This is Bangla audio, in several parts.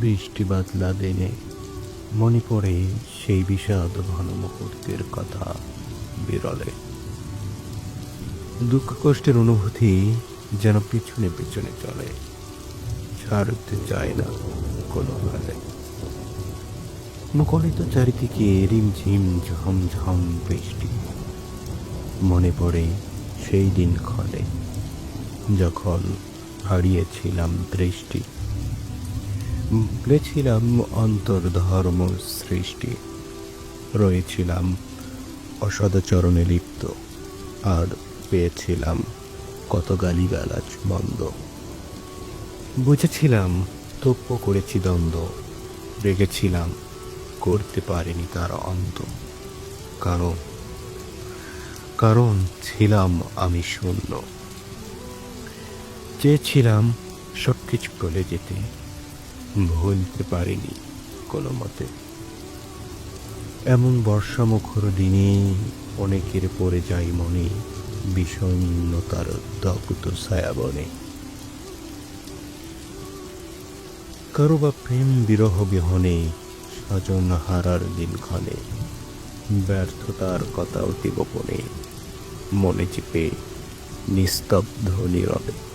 বৃষ্টি বাদলা দিনে। মনে পড়ে সেই বিষাদ ঘন মুহূর্তের কথা বিরলে। দুঃখ কষ্টের অনুভূতি যেন পিছনে পিছনে চলে। ছাড়তে চায় না কোনো ভাবে মুখরিত চারিদিকে রিমঝিম ঝমঝম বৃষ্টি। মনে পড়ে সেই দিন ক্ষণে যখন হারিয়েছিলাম দৃষ্টি। ভুলেছিলাম অন্তর্ধর্ম সৃষ্টি। রয়েছিলাম অসদাচরণে লিপ্ত। আর পেয়েছিলাম কত গালিগালাজ বন্ধ বুঝেছিলাম তপ্য করেছি দ্বন্দ্ব। রেগেছিলাম করতে পারিনি তার অন্ত। কারণ কারণ ছিলাম আমি শূন্য। চেয়েছিলাম সব কিছু চলে যেতে। ভুলতে পারিনি কোনো মতে। এমন বর্ষামুখর দিনে অনেকের পড়ে যায় মনে বিষণ্ণতার দগ্ধ ছায়াবনে। কারও বা প্রেম বিরহ বিহনে স্বজন হারার দিনক্ষণে ব্যর্থতার কথা অতি গোপনে মনে চেপে নিস্তব্ধ নীরবে।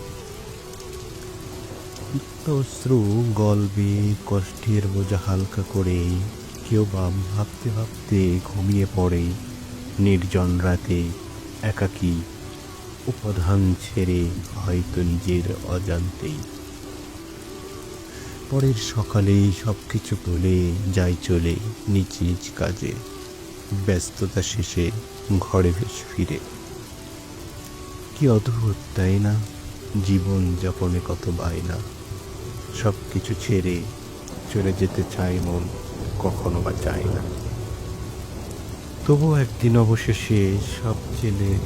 অশ্রু গল্পে কষ্টের বোঝা হালকা করে কেউ বা ভাবতে ভাবতে ঘুমিয়ে পড়ে। নির্জন রাতে একাকী উপাধান ছেড়ে হয়তো নিজের অজান্তেই। পরের সকালে সব কিছু বলে যাই চলে নিজ নিজ কাজে। ব্যস্ততা শেষে ঘরে ফিরে। কি অদ্ভুত, তাই না? জীবন যাপনে কত বায়না। সব কিছু ছেড়ে চলে যেতে চাই মন, কখনো বা চায় না। তবুও একদিন অবশেষে সব জেনে,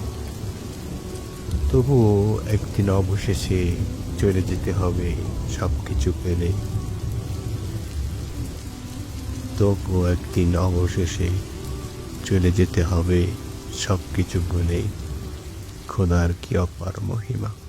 তবুও একদিন অবশেষে চলে যেতে হবে সব কিছু পেলে। তবুও একদিন অবশেষে চলে যেতে হবে সব কিছু বলে খোদার কি অপার মহিমা।